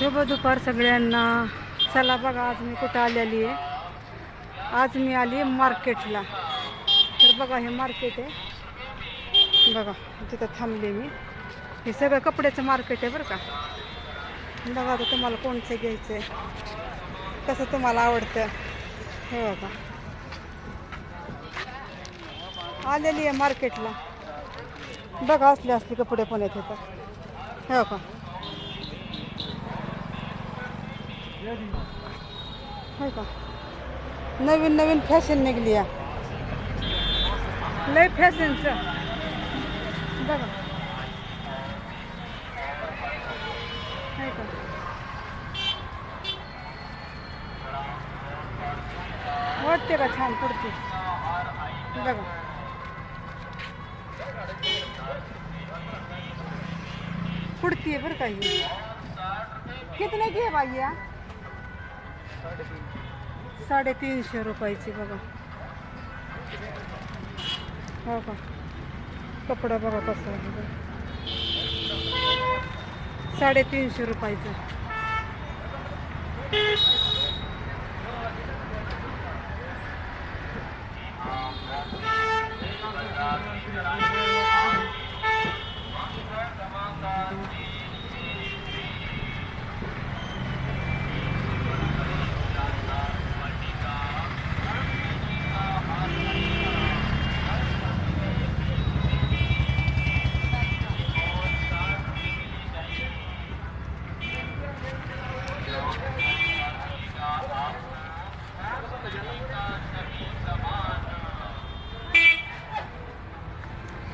शुभ दुपार सगळ्यांना. चला बघा आज मी कुठं आलेली आहे. आज मी आली आहे मार्केटला. तर बघा हे मार्केट आहे. बघा तिथं थांबले मी. हे सगळं कपड्याचं मार्केट आहे बरं का. बघा आता तुम्हाला कोणतं घ्यायचं आहे कसं तुम्हाला आवडतं. हे बघा. आलेली आहे मार्केटला. बघा असले असले कपडे पण आहेत इथं. हे बघा. होय का? नवीन नवीन फॅशन निघली लय फॅशनचं बघा. होय का? वाटते का छान कुर्ती? बघा. कुर्ती आहे बरं का किती नाही घे बाई या. साडेतीनशे रुपयाची बघा. हो का? कपडा बघा कसा आहे बघा. साडेतीनशे रुपयाचं.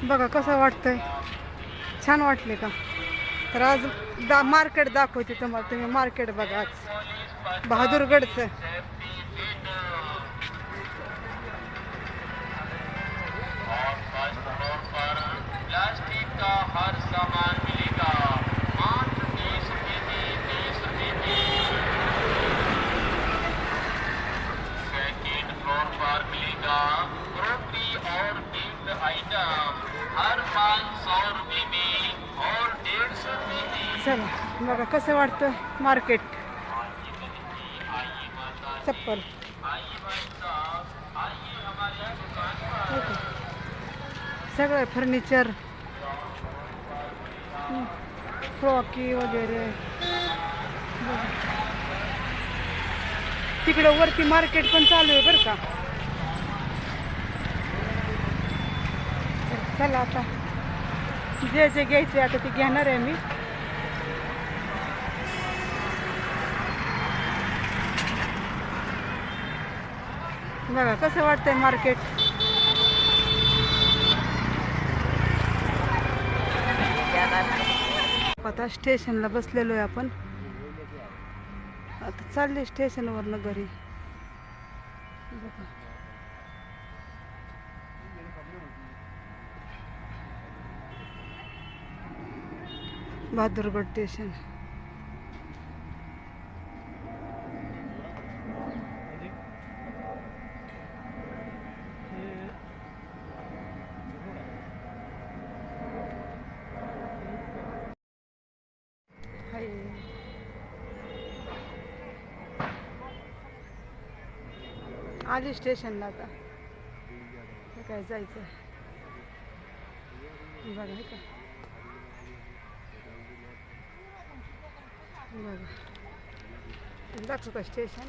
बघा कसं वाटतंय. छान वाटले का? तर आज दा मार्केट दाखवते तुम्हाला. तुम्ही मार्केट बघा आज. बहादूरगडचं. चला बघा कसं वाटतं मार्केट चप्पल. सगळं फर्निचर फ्रॉकी वगैरे. तिकडं वरती मार्केट पण चालू आहे बरं का. चला आता. जे जे घ्यायचे आता ते घेणार आहे मी. बघा कसं वाटतंय मार्केट आता स्टेशनला बसलेलो आहे आपण. आता चालले स्टेशनवरनं घरी. बघा. बहादूरगड स्टेशन हाय. आली स्टेशनला आता हे काय जायचं बघा हे का बघा दाखवू का स्टेशन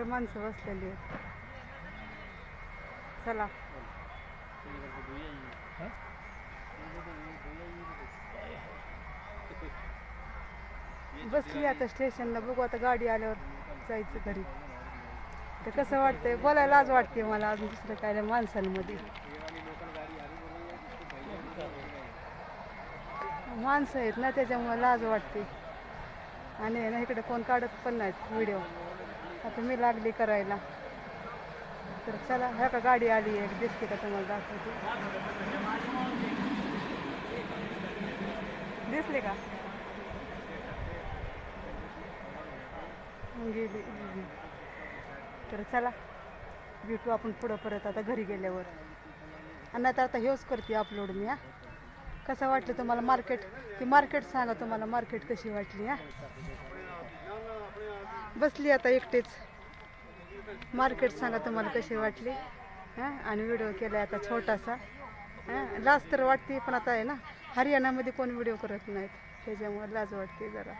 इकडे माणसं बसलेली आहेत. चला. बसली आता स्टेशनला बघू आता गाडी आल्यावर जायचं घरी. तर कसं वाटतंय? बोलायला लाज वाटते मला अजून दुसरं काय नाही माणसांमध्ये. माणसं आहेत ना त्याच्यामुळे लाज वाटते. आणि ना इकडे कोण काढत पण नाहीत व्हिडिओ आता मी लागली करायला. तर चला ह्या का गाडी आली एक दिसते का तुम्हाला दाखवते? दिसली का? गेली. तर चला भेटू आपण पुढं परत आता घरी गेल्यावर. आणि तर आता हेच करते अपलोड मी हा. कसं वाटलं तुम्हाला मार्केट ती मार्केट सांगा तुम्हाला मार्केट कशी वाटली हा? बसली आता एकटेच. मार्केट सांगा तुम्हाला कशी वाटली? हां? आणि व्हिडिओ केला आता छोटासा. हां? लाज तर वाटते पण आता आहे ना हरियाणामध्ये कोण व्हिडिओ करत नाहीत? त्याच्यामुळे लाज वाटते जरा.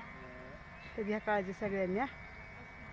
तर घ्या काळजी सगळ्यांनी हा.